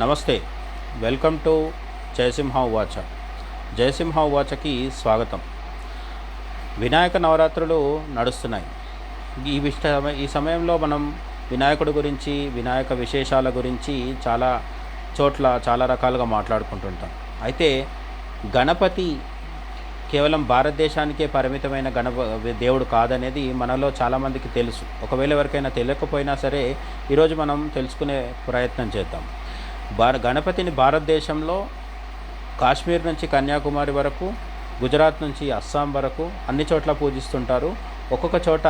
నమస్తే. Welcome to Jayasimha వాచ జయసింహ వాచకి స్వాగతం. వినాయక నవరాత్రులు నడుస్తున్నాయి. ఈ విష్ట ఈ సమయంలో మనం వినాయకుడి గురించి వినాయక విశేషాల గురించి చాలా చోట్ల చాలా రకాలుగా మాట్లాడుకుంటుంటాం. అయితే గణపతి కేవలం భారతదేశానికే పరిమితమైన గణప దేవుడు కాదనేది మనలో చాలామందికి తెలుసు. ఒకవేళ ఎవరికైనా తెలియకపోయినా సరే ఈరోజు మనం తెలుసుకునే ప్రయత్నం చేద్దాం. భార గణపతిని భారతదేశంలో కాశ్మీర్ నుంచి కన్యాకుమారి వరకు గుజరాత్ నుంచి అస్సాం వరకు అన్ని చోట్ల పూజిస్తుంటారు. ఒక్కొక్క చోట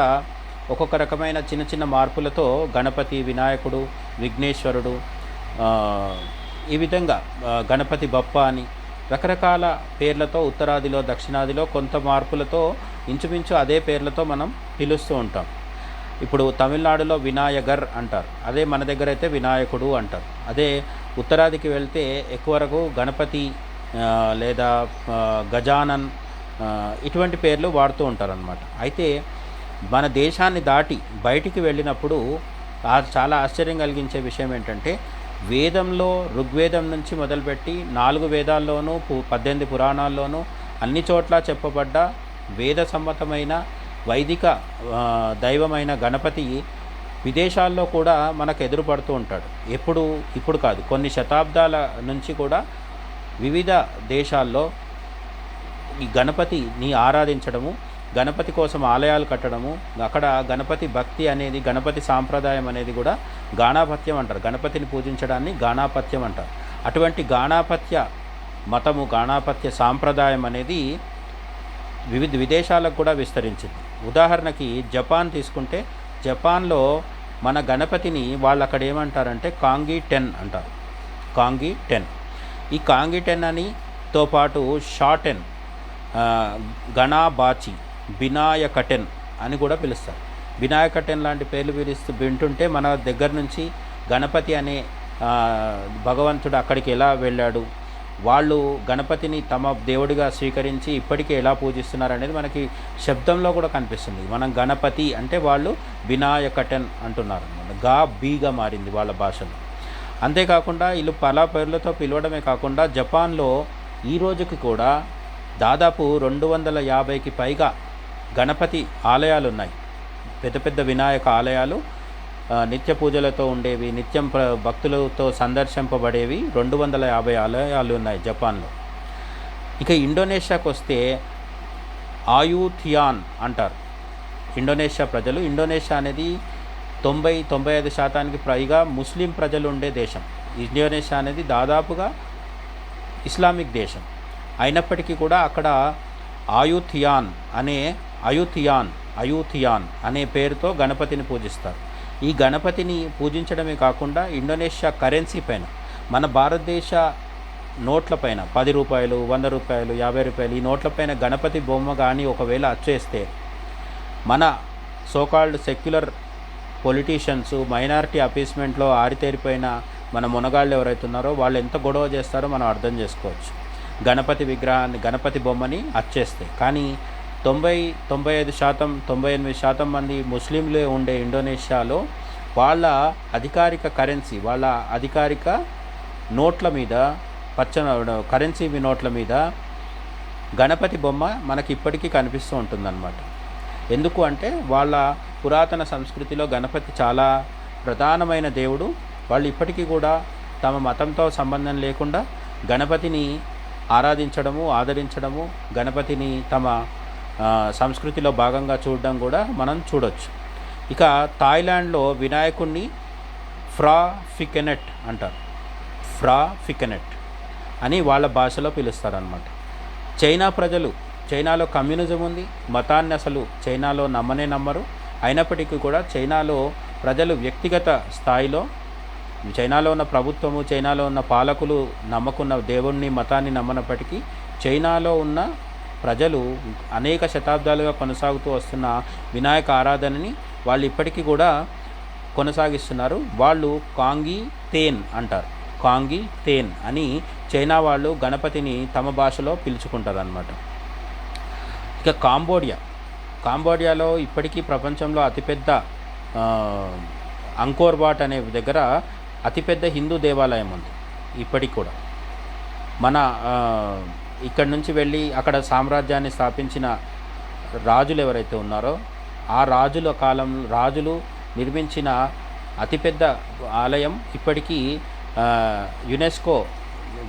ఒక్కొక్క రకమైన చిన్న చిన్న మార్పులతో గణపతి వినాయకుడు విఘ్నేశ్వరుడు ఈ విధంగా గణపతి బప్ప అని రకరకాల పేర్లతో ఉత్తరాదిలో దక్షిణాదిలో కొంత మార్పులతో ఇంచుమించు అదే పేర్లతో మనం పిలుస్తూ ఉంటాం. ఇప్పుడు తమిళనాడులో వినాయగర్ అంటారు. అదే మన దగ్గర అయితే వినాయకుడు అంటారు. అదే ఉత్తరాదికి వెళ్తే ఎక్కువ వరకు గణపతి లేదా గజానన్ ఇటువంటి పేర్లు వాడుతూ ఉంటారనమాట అయితే మన దేశాన్ని దాటి బయటికి వెళ్ళినప్పుడు చాలా ఆశ్చర్యం కలిగించే విషయం ఏంటంటే వేదంలో ఋగ్వేదం నుంచి మొదలుపెట్టి నాలుగు వేదాల్లోనూ పు- పద్దెనిమిది పురాణాల్లోనూ అన్ని చోట్ల చెప్పబడ్డ వేద సమ్మతమైన వైదిక దైవమైన గణపతి విదేశాల్లో కూడా మనకు ఎదురుపడుతూ ఉంటాడు. ఎప్పుడు? ఇప్పుడు కాదు. కొన్ని శతాబ్దాల నుంచి కూడా వివిధ దేశాల్లో ఈ గణపతిని ఆరాధించడము గణపతి కోసం ఆలయాలు కట్టడము అక్కడ గణపతి భక్తి అనేది గణపతి సాంప్రదాయం అనేది కూడా గాణాపత్యం అంటారు. గణపతిని పూజించడాన్ని గాణాపత్యం అంటారు. అటువంటి గాణాపత్య మతము గాణాపత్య సాంప్రదాయం అనేది వివిధ విదేశాలకు కూడా విస్తరించింది. ఉదాహరణకి జపాన్ తీసుకుంటే జపాన్లో మన గణపతిని వాళ్ళు అక్కడ ఏమంటారంటే కాంగి టెన్ అంటారు. Kangiten. ఈ కాంగి టెన్ అని తో పాటు షాటెన్ గణాబాచి వినాయక టెన్ అని కూడా పిలుస్తారు. వినాయకటెన్ లాంటి పేర్లు పిలుస్తూ వింటుంటే మన దగ్గర నుంచి గణపతి అనే భగవంతుడు అక్కడికి ఎలా వెళ్ళాడు? వాళ్ళు గణపతిని తమ దేవుడిగా స్వీకరించి ఇప్పటికీ ఎలా పూజిస్తున్నారు అనేది మనకి శబ్దంలో కూడా కనిపిస్తుంది. మనం గణపతి అంటే వాళ్ళు వినాయకటన్ అంటున్నారు అనమాట గా బీగా మారింది వాళ్ళ భాషలో. అంతేకాకుండా వీళ్ళు పలా పేర్లతో పిలవడమే కాకుండా జపాన్లో ఈ రోజుకి కూడా దాదాపు రెండు వందల యాభైకి పైగా గణపతి ఆలయాలు ఉన్నాయి. పెద్ద పెద్ద వినాయక ఆలయాలు నిత్య పూజలతో ఉండేవి నిత్యం ప్ర- భక్తులతో సందర్శింపబడేవి రెండు వందల యాభై ఆలయాలు ఉన్నాయి జపాన్లో. ఇక ఇండోనేషియాకు వస్తే ఆయుథియాన్ అంటారు. ఇండోనేషియా ప్రజలు ఇండోనేషియా అనేది తొంభై తొంభై ఐదు శాతానికి పైగా ముస్లిం ప్రజలు ఉండే దేశం. ఇండోనేషియా అనేది దాదాపుగా ఇస్లామిక్ దేశం. అయినప్పటికీ కూడా అక్కడ ఆయుథియాన్ అనే అయుథియాన్ అయూథియాన్ అనే పేరుతో గణపతిని పూజిస్తారు. ఈ గణపతిని పూజించడమే కాకుండా ఇండోనేషియా కరెన్సీ పైన మన భారతదేశ నోట్ల పైన పది రూపాయలు వంద రూపాయలు యాభై రూపాయలు ఈ నోట్ల పైన గణపతి బొమ్మ కానీ ఒకవేళ అచ్చేస్తే మన so called secular politicians minority అపీస్మెంట్లో ఆరితేరిపోయిన మన మునగాళ్ళు ఎవరైతే ఉన్నారో వాళ్ళు ఎంత గొడవ చేస్తారో మనం అర్థం చేసుకోవచ్చు. గణపతి విగ్రహాన్ని గణపతి బొమ్మని అచ్చేస్తే కానీ తొంభై తొంభై ఐదు శాతం తొంభై ఎనిమిది శాతం మంది ముస్లింలే ఉండే ఇండోనేషియాలో వాళ్ళ అధికారిక కరెన్సీ వాళ్ళ అధికారిక నోట్ల మీద పచ్చ కరెన్సీ నోట్ల మీద గణపతి బొమ్మ మనకి ఇప్పటికీ కనిపిస్తూ ఉంటుందన్నమాట. ఎందుకు అంటే వాళ్ళ పురాతన సంస్కృతిలో గణపతి చాలా ప్రధానమైన దేవుడు. వాళ్ళు ఇప్పటికీ కూడా తమ మతంతో సంబంధం లేకుండా గణపతిని ఆరాధించడము ఆదరించడము గణపతిని తమ సంస్కృతిలో భాగంగా చూడడం కూడా మనం చూడొచ్చు. ఇక థాయిలాండ్లో వినాయకుడిని ఫ్రా ఫికెనెట్ అంటారు. ఫ్రా ఫికెనెట్ అని వాళ్ళ భాషలో పిలుస్తారనమాట చైనా ప్రజలు చైనాలో కమ్యూనిజం ఉంది మతాన్ని అసలు చైనాలో నమ్మనే నమ్మరు. అయినప్పటికీ కూడా చైనాలో ప్రజలు వ్యక్తిగత స్థాయిలో చైనాలో ఉన్న ప్రభుత్వము చైనాలో ఉన్న పాలకులు నమ్మకున్న దేవుణ్ణి మతాన్ని నమ్మనప్పటికీ చైనాలో ఉన్న ప్రజలు అనేక శతాబ్దాలుగా కొనసాగుతూ వస్తున్న వినాయక ఆరాధనని వాళ్ళు ఇప్పటికీ కూడా కొనసాగిస్తున్నారు. వాళ్ళు కాంగి తేన్ అంటారు. కాంగి తేన్ అని చైనా వాళ్ళు గణపతిని తమ భాషలో పిలుచుకుంటారు అనమాట ఇక కాంబోడియా. కాంబోడియాలో ఇప్పటికీ ప్రపంచంలో అతిపెద్ద అంకోర్ వాట్ అనే దగ్గర అతిపెద్ద హిందూ దేవాలయం ఉంది. ఇప్పటికి కూడా. మన ఇక్కడి నుంచి వెళ్ళి అక్కడ సామ్రాజ్యాన్ని స్థాపించిన రాజులు ఎవరైతే ఉన్నారో ఆ రాజుల కాలం రాజులు నిర్మించిన అతిపెద్ద ఆలయం ఇప్పటికీ యునెస్కో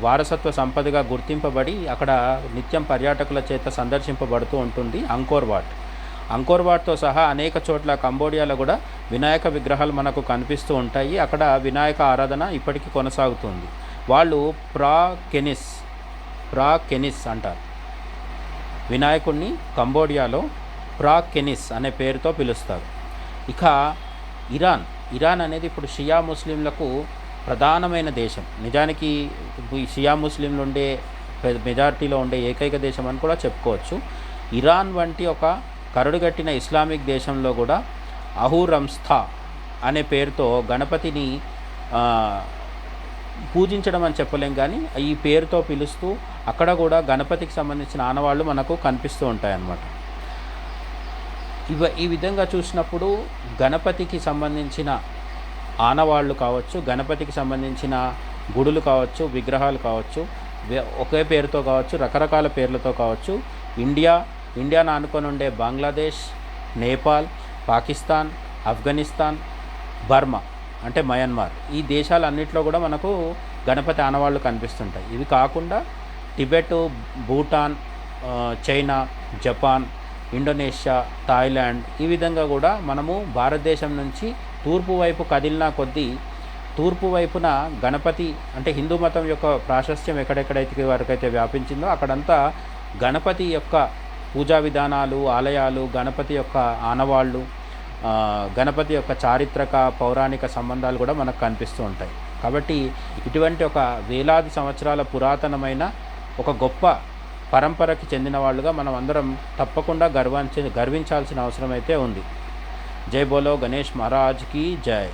వారసత్వ సంపదగా గుర్తింపబడి అక్కడ నిత్యం పర్యాటకుల చేత సందర్శింపబడుతూ ఉంటుంది అంకోర్ అంకోర్వాట్తో అంకోర్ సహా అనేక చోట్ల కంబోడియాలో కూడా వినాయక విగ్రహాలు మనకు కనిపిస్తూ ఉంటాయి. అక్కడ వినాయక ఆరాధన ఇప్పటికీ కొనసాగుతుంది. వాళ్ళు ప్రా కెనిస్ కెనిస్ అంటారు. వినాయకుడిని కంబోడియాలో ప్రా కెనిస్ అనే పేరుతో పిలుస్తారు. ఇక ఇరాన్. ఇరాన్ అనేది ఇప్పుడు షియా ముస్లింలకు ప్రధానమైన దేశం. నిజానికి షియా ముస్లింలు ఉండే మెజార్టీలో ఉండే ఏకైక దేశం అని కూడా చెప్పుకోవచ్చు. ఇరాన్ వంటి ఒక కరుడుగట్టిన ఇస్లామిక్ దేశంలో కూడా అహూరంస్థా అనే పేరుతో గణపతిని పూజించడం అని చెప్పలేం కానీ ఈ పేరుతో పిలుస్తూ అక్కడ కూడా గణపతికి సంబంధించిన ఆనవాళ్ళు మనకు కనిపిస్తూ ఉంటాయి అన్నమాట ఇవ ఈ విధంగా చూసినప్పుడు గణపతికి సంబంధించిన ఆనవాళ్ళు కావచ్చు గణపతికి సంబంధించిన గుడులు కావచ్చు విగ్రహాలు కావచ్చు ఒకే పేరుతో కావచ్చు రకరకాల పేర్లతో కావచ్చు ఇండియా ఇండియాను ఆనుకొని ఉండే బంగ్లాదేశ్ నేపాల్ పాకిస్తాన్ ఆఫ్ఘనిస్తాన్ బర్మా అంటే మయన్మార్. ఈ దేశాలన్నింటిలో కూడా మనకు గణపతి ఆనవాళ్ళు కనిపిస్తుంటాయి. ఇవి కాకుండా Tibet Bhutan China Japan Indonesia Thailand ఈ విధంగా కూడా మనము భారతదేశం నుంచి తూర్పు వైపు కదిలిన కొద్దీ తూర్పు వైపున గణపతి అంటే హిందూ మతం యొక్క ప్రాశస్త్యం ఎక్కడెక్కడైతే వరకైతే వ్యాపించిందో అక్కడంతా గణపతి యొక్క పూజా విధానాలు ఆలయాలు గణపతి యొక్క ఆనవాళ్ళు గణపతి యొక్క చారిత్రక పౌరాణిక సంబంధాలు కూడా మనకు కనిపిస్తూ ఉంటాయి. కాబట్టి ఇటువంటి ఒక వేలాది సంవత్సరాల పురాతనమైన ఒక గొప్ప పరంపరకి చెందిన వాళ్ళుగా మనం అందరం తప్పకుండా గర్వించ గర్వించాల్సిన అవసరం అయితే ఉంది. జై బోలో గణేష్ మహారాజ్కి జై.